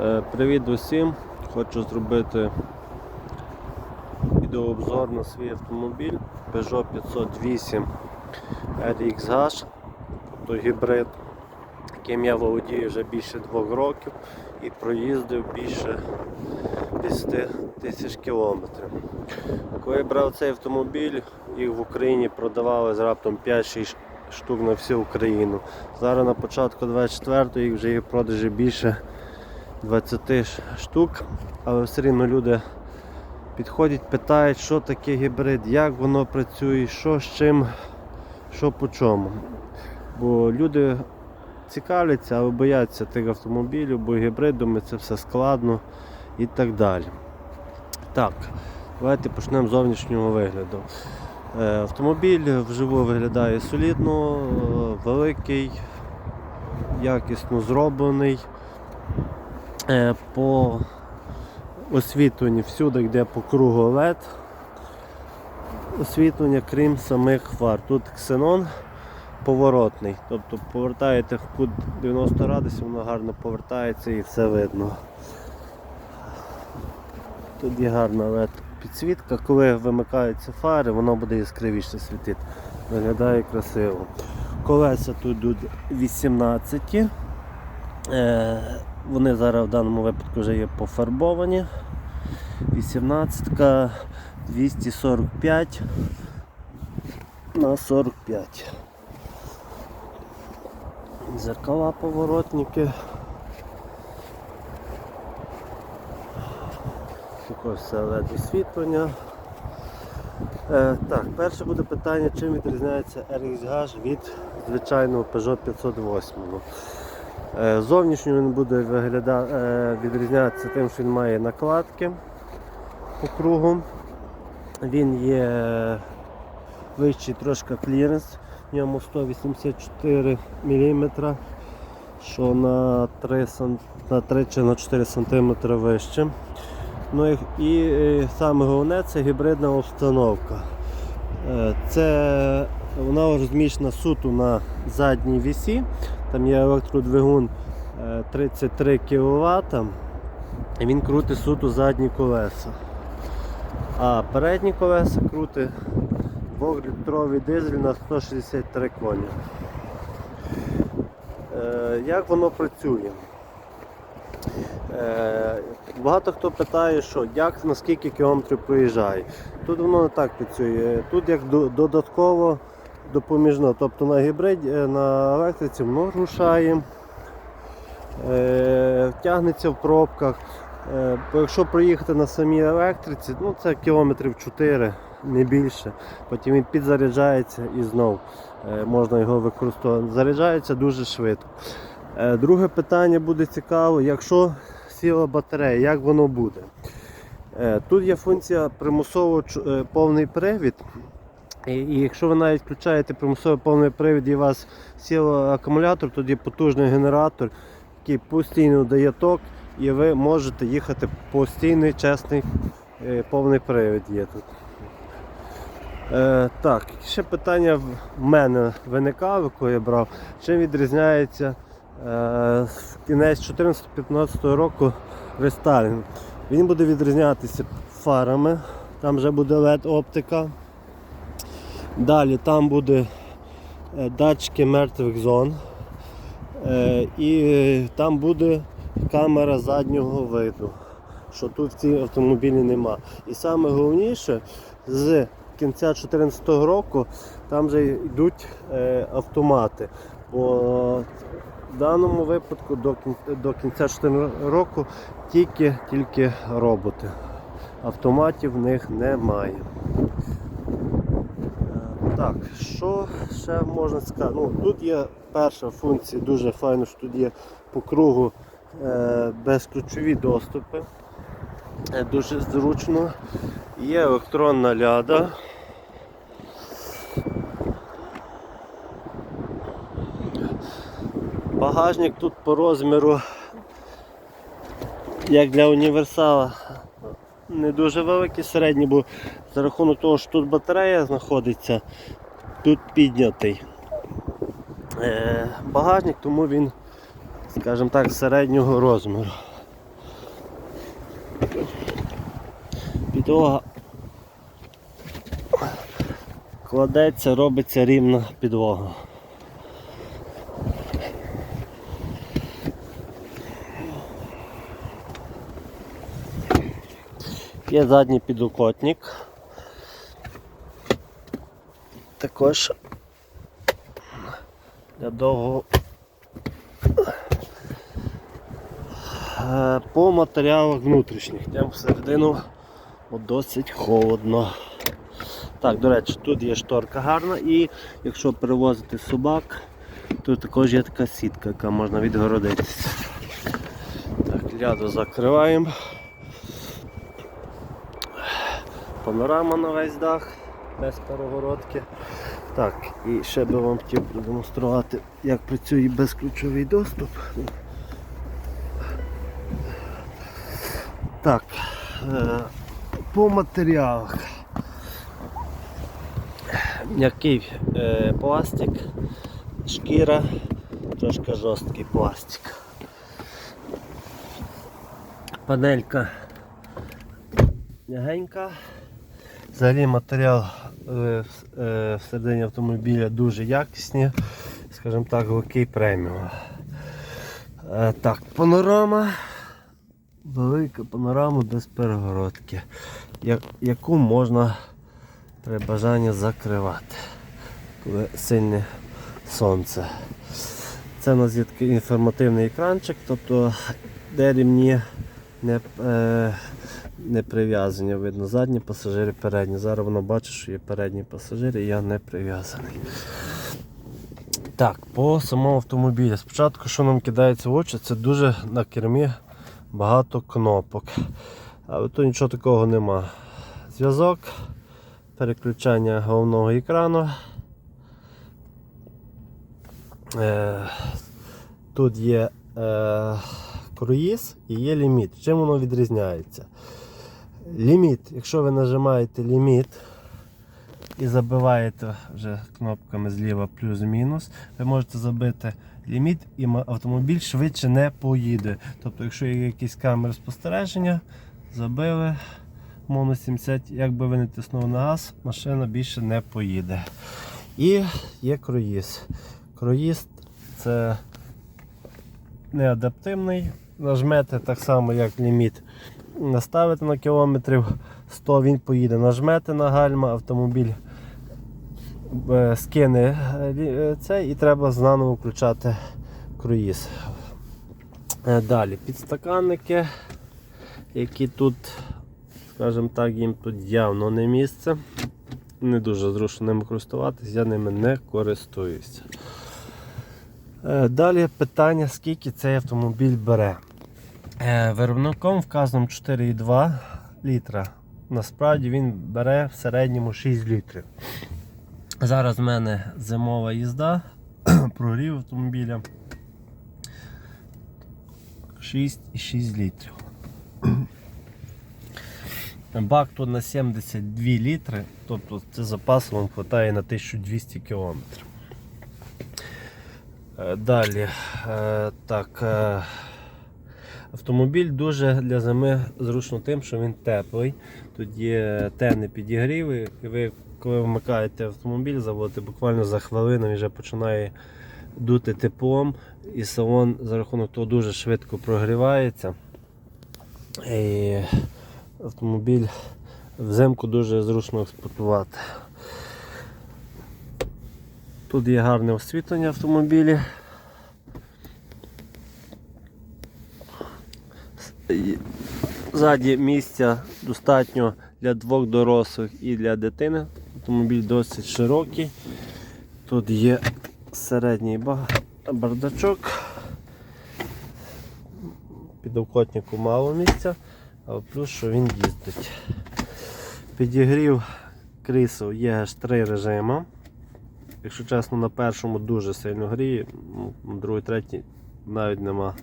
Е, Привіт усім! Хочу зробити відеообзор на свій автомобіль Peugeot 508 RXH, тобто гібрид, яким я володію вже більше двох років і проїздив більше 10 тисяч кілометрів. Коли я брав цей автомобіль, їх в Україні продавали з раптом 5-6 штук на всю Україну. Зараз на початку 24-го їх вже є в продажі більше 20 штук, але все рівно люди підходять, питають, що таке гібрид, як воно працює, що з чим, що по чому. Бо люди цікавляться, але бояться тих автомобілів, бо гібридами це все складно і так далі. Так, давайте почнемо з зовнішнього вигляду. Е, Автомобіль вживу виглядає солідно, е, великий, якісно зроблений. Е, По освітленні всюди йде по кругу LED. Освітлення, крім самих фар. Тут ксенон поворотний. Тобто повертаєте в кут 90 градусів, воно гарно повертається і все видно. Тут є гарна LED підсвітка, коли вимикаються фари, воно буде яскравіше світити. Виглядає красиво. Колеса тут йдуть 18. Вони зараз в даному випадку вже є пофарбовані. 18 245 на 45. Зеркала поворотники. Також все LED освітлення. Е, так, перше буде питання, чим відрізняється RXH від звичайного Peugeot 508. Е, Зовнішньо він буде е, відрізнятися тим, що він має накладки по кругу. Він є вищий трошки кліренс, в ньому 184 мм, що на 3 на 3 чи на 4 см вище. Ну і, і е, саме головне це гібридна установка. Е, Це вона розміщена суто на задній вісі. Там є електродвигун е, 33 кВт. І він крутить суто задні колеса. А передні колеса крутить 2-літровий дизель на 163 коні. Е, Як воно працює? Е, Багато хто питає, що як на скільки кілометрів проїжджає. Тут воно не так працює. Тут як додатково допоміжно. Тобто на гібриді, е, на електриці воно рушає, е, тягнеться в пробках. Е, Якщо проїхати на самій електриці, ну це кілометрів 4, не більше. Потім він підзаряджається і знов е, можна його використовувати. Заряджається дуже швидко. Е, Друге питання буде цікаво, якщо сіла батарея, як воно буде? Е, Тут є функція примусово е, повний привід. І, і якщо ви навіть включаєте примусовий повний привід і у вас сів акумулятор, є потужний генератор, який постійно дає ток, і ви можете їхати постійний, чесний е, повний привід є тут. Е, так, ще питання в мене виникало, коли я брав, чим відрізняється е, кінець 14-15 року рестайлінг. Він буде відрізнятися фарами, там вже буде LED оптика. Далі там буде е, датчики мертвих зон. Е, І е, там буде камера заднього виду, що тут в цій автомобілі нема. І саме головніше, з кінця 2014 року там вже йдуть автомати. Бо в даному випадку до кін- до кінця 2014 року тільки, тільки роботи. Автоматів в них немає. Так, що ще можна сказати? Ну, тут є перша функція, дуже файно, що тут є по кругу е, безключові доступи. Е, Дуже зручно. Є електронна ляда. Багажник тут по розміру, як для універсала, не дуже великі, середні, бо за рахунок того, що тут батарея знаходиться, тут піднятий е багажник, тому він, скажімо так, середнього розміру. Підлога кладеться, робиться рівна підлога. Є задній підлокотник. Також для довго Е, по матеріалах внутрішніх. Йдемо всередину, досить холодно. Так, до речі, тут є шторка гарна і якщо перевозити собак, тут також є така сітка, яка можна відгородитися. Так, ляду закриваємо. Панорама на весь дах, без перегородки. Так, і ще би вам хотів продемонструвати, як працює безключовий доступ. Так, е, по матеріалах. М'який е, пластик, шкіра, трошки жорсткий пластик. Панелька м'ягенька. Взагалі матеріал е, е, всередині автомобіля дуже якісний, скажімо так, окей преміум. Е, так, панорама. Велика панорама без перегородки, яку можна при бажанні закривати, коли сильне сонце. Це у нас є такий інформативний екранчик, тобто де рівні не, е, не прив'язані. Видно, задні пасажири, передні. Зараз воно бачить, що є передні пасажири, і я не прив'язаний. Так, по самому автомобілю. Спочатку, що нам кидається в очі, це дуже на кермі багато кнопок. Але тут нічого такого нема. Зв'язок, переключання головного екрану. Е, тут є е, круїз і є ліміт. Чим воно відрізняється? Ліміт, якщо ви нажимаєте ліміт і забиваєте вже кнопками зліва плюс-мінус, ви можете забити ліміт і автомобіль швидше не поїде. Тобто, якщо є якісь камери спостереження, забили моно 70, якби ви не тиснули на газ, машина більше не поїде. І є круїз. Круїз це не. Нажмете так само, як ліміт. Наставите на кілометрів 100, він поїде. Нажмете на гальма, автомобіль е, скине е, е, це і треба заново включати круїз. Далі підстаканники, які тут, скажімо так, їм тут явно не місце. Не дуже зручно ними користуватись, я ними не користуюся. Далі питання, скільки цей автомобіль бере. Е, Виробником вказано 4,2 літра. Насправді він бере в середньому 6 літрів. Зараз в мене зимова їзда, прогрів автомобіля 6,6 літрів. Бак тут на 72 літри, тобто це запас вам вистачає на 1200 кілометрів. Е, Далі, е, так, автомобіль дуже для зими зручно тим, що він теплий. Тут є темні підігріви, і ви коли вмикаєте автомобіль, заводите буквально за хвилину він вже починає дути теплом, і салон за рахунок того дуже швидко прогрівається. І автомобіль взимку дуже зручно експлуатувати. Тут є гарне освітлення автомобілі. Ззаді місця достатньо для двох дорослих і для дитини. Автомобіль досить широкий. Тут є середній бардачок. Під окотнику мало місця, а плюс що він їздить. Підігрів крісел є аж три режими. Якщо чесно, на першому дуже сильно гріє, ну, на другий, третій навіть нема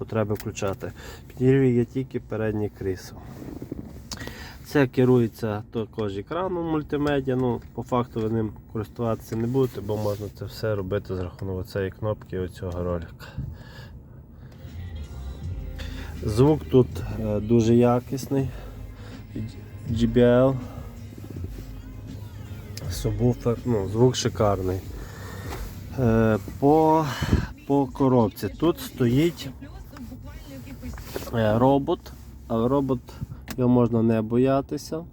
потреби включати. Підігрів є тільки переднє крісло. Це керується також екраном мультимедіа. Ну, по факту ви ним користуватися не будете, бо можна це все робити з рахунок цієї кнопки і оцього ролика. Звук тут е, дуже якісний. GBL. Субвуфер, ну, звук шикарний. Е, по, по коробці. Тут стоїть робот, але робот його можна не боятися.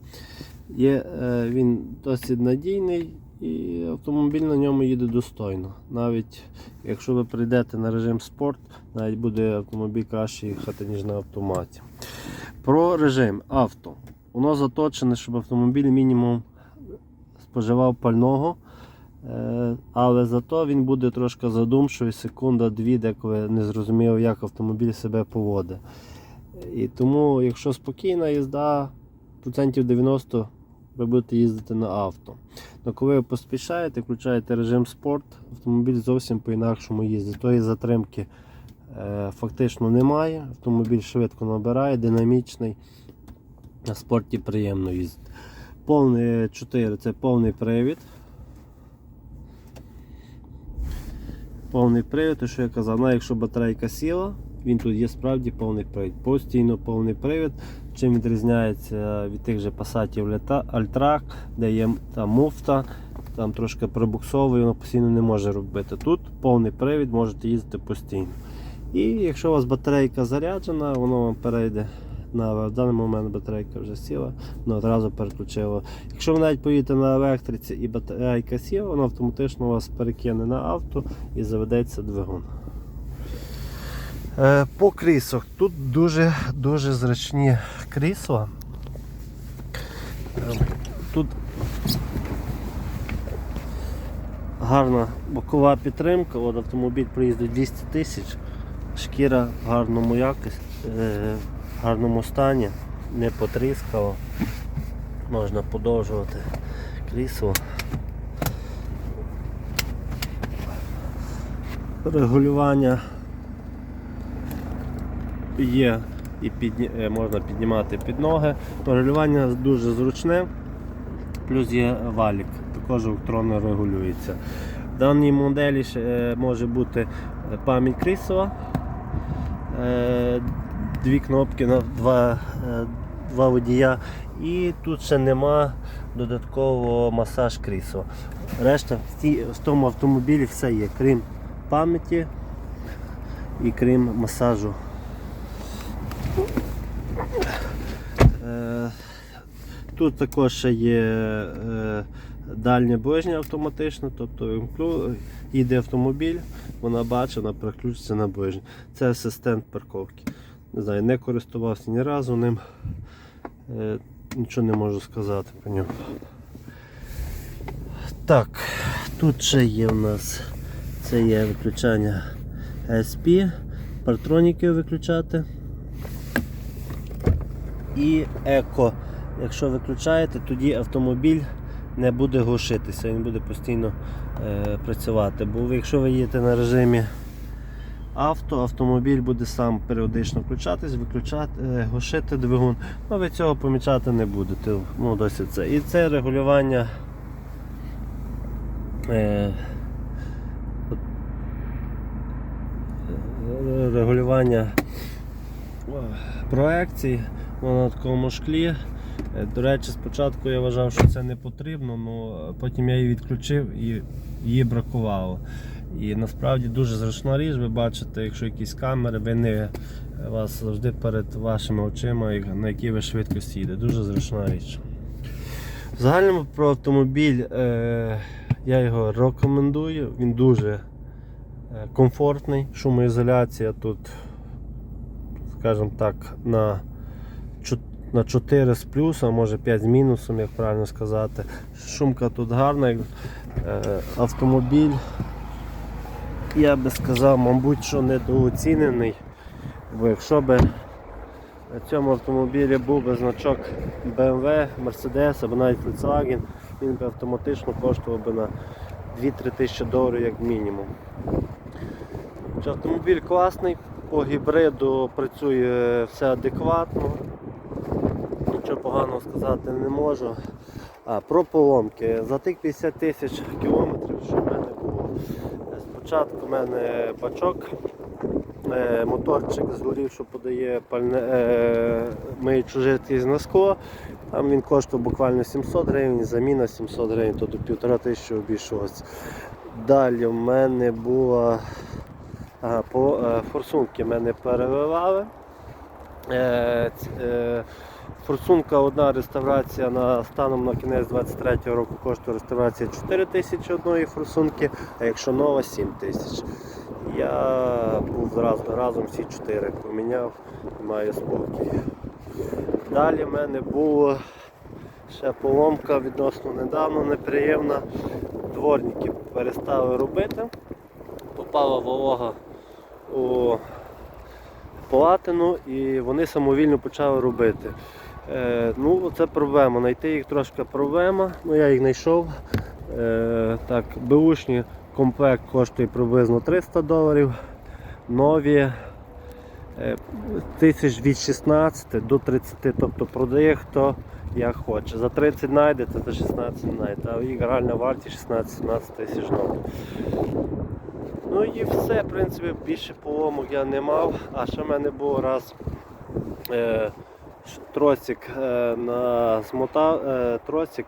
Є, е, він досить надійний і автомобіль на ньому їде достойно. Навіть якщо ви прийдете на режим спорт, навіть буде автомобіль краще їхати, ніж на автоматі. Про режим авто. Воно заточене, щоб автомобіль мінімум споживав пального. Е, Але зато він буде трошки задумшою секунда-дві, деколи не зрозумів, як автомобіль себе поводить. І тому, якщо спокійна їзда, процентів 90 ви будете їздити на авто. Но коли ви поспішаєте, включаєте режим спорт, автомобіль зовсім по-інакшому їздить. Тої затримки е, фактично немає. Автомобіль швидко набирає, динамічний. На спорті приємно їздити. Повний 4 це повний привід. Повний привід, і що я казав, навіть якщо батарейка сіла, він тут є справді повний привід. Постійно повний привід. Чим відрізняється від тих же пасатів Альтрак, де є там муфта, там трошки пробуксовує, воно постійно не може робити. Тут повний привід, можете їздити постійно. І якщо у вас батарейка заряджена, воно вам перейде на в даний момент батарейка вже сіла, воно одразу переключило. Якщо ви навіть поїдете на електриці і батарейка сіла, воно автоматично вас перекине на авто і заведеться двигун. Е, По кріслах. Тут дуже дуже зручні крісла. Е, Тут гарна бокова підтримка, От автомобіль проїздить 200 тисяч, шкіра в гарному якості, е, в гарному стані, не потріскало. Можна подовжувати крісло. Регулювання є і підні... е, можна піднімати під ноги. Регулювання дуже зручне, плюс є валік, також електронно регулюється. В даній моделі е, може бути пам'ять крісла, е, дві кнопки на два, е, два водія, і тут ще нема додаткового масаж крісла. Решта в, ті- в тому автомобілі все є, крім пам'яті і крім масажу Е, Тут також ще є е, дальнє ближнє автоматично, тобто їде автомобіль, вона бачить, вона переключиться на ближнє. Це асистент парковки. Не знаю, не користувався ні разу ним. Е, Нічого не можу сказати про нього. Так, тут ще є у нас це є виключання SP, партроніки виключати і еко. Якщо виключаєте, тоді автомобіль не буде глушитися, він буде постійно е, працювати. Бо якщо ви їдете на режимі авто, автомобіль буде сам періодично включатись, виключати, е, двигун, але ви цього помічати не будете. Ну, досить це. І це регулювання. Е, е, регулювання е, проекцій на такому шклі. До речі, спочатку я вважав, що це не потрібно, але потім я її відключив і її бракувало. І насправді дуже зручна річ, ви бачите, якщо якісь камери, у вас завжди перед вашими очима, на якій ви швидкості їде. Дуже зручна річ. В загальному про автомобіль е, я його рекомендую. Він дуже е, комфортний, шумоізоляція тут, скажімо так, на на 4 з плюсом, може 5 з мінусом, як правильно сказати. Шумка тут гарна. е, Автомобіль, я би сказав, мабуть, що недооцінений. Бо якщо би на цьому автомобілі був би значок BMW, Mercedes або навіть Volkswagen, він би автоматично коштував би на 2-3 тисячі доларів як мінімум. Автомобіль класний, по гібриду працює все адекватно. Нічого поганого сказати не можу. А, про поломки. За тих 50 тисяч кілометрів, що було. Спочатку в мене бачок, е, моторчик згорів, що подає пальне, е, миючу жидкість на скло. Там він коштував буквально 700 гривень, заміна 700 гривень, то до півтора тисячі обійшлося. Далі в мене була ага, по е, форсунки мене перевивали. Е, е, Форсунка одна реставрація на станом на кінець 23 року коштує реставрація 4 тисячі одної форсунки, а якщо нова 7 тисяч. Я був раз, разом всі 4 поміняв і маю спокій. Далі в мене була ще поломка відносно недавно неприємна. Дворники перестали робити. Попала волога у платину і вони самовільно почали робити. Е, ну, це проблема. Знайти їх трошки проблема. Ну, я їх знайшов. Е, так, беушні комплект коштує приблизно 300 доларів. Нові е, тисяч від 16 до 30, тобто продає хто як хоче. За 30 знайдете, за 16 знайдете, а їх реальна вартість 16-17 тисяч доларів. Ну і все, в принципі, більше поломок я не мав. А ще в мене був раз е, тросик е, на змотав, е, тросик,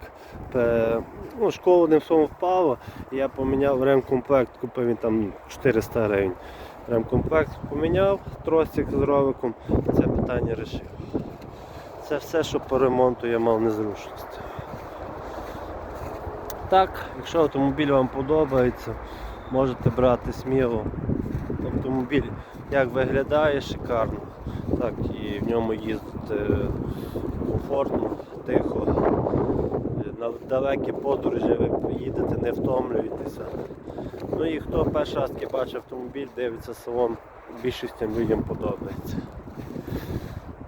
е, ну, школу одним словом впало. Я поміняв ремкомплект, купив він там 400 гривень. Ремкомплект поміняв, тросик з ровиком, це питання вирішив. Це все, що по ремонту я мав незручності. Так, якщо автомобіль вам подобається, можете брати сміло. Автомобіль як виглядає шикарно, так і в ньому їздити комфортно, тихо. На далекі подорожі ви їдете, не втомлюєтеся. Ну і хто перший раз бачить автомобіль, дивиться салон, більшістю людям подобається.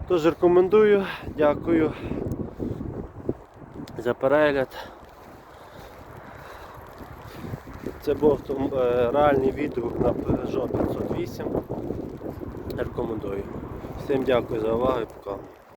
Тож рекомендую, дякую за перегляд. Це був е, реальний відгук на Peugeot 508. Рекомендую. Всім дякую за увагу і пока.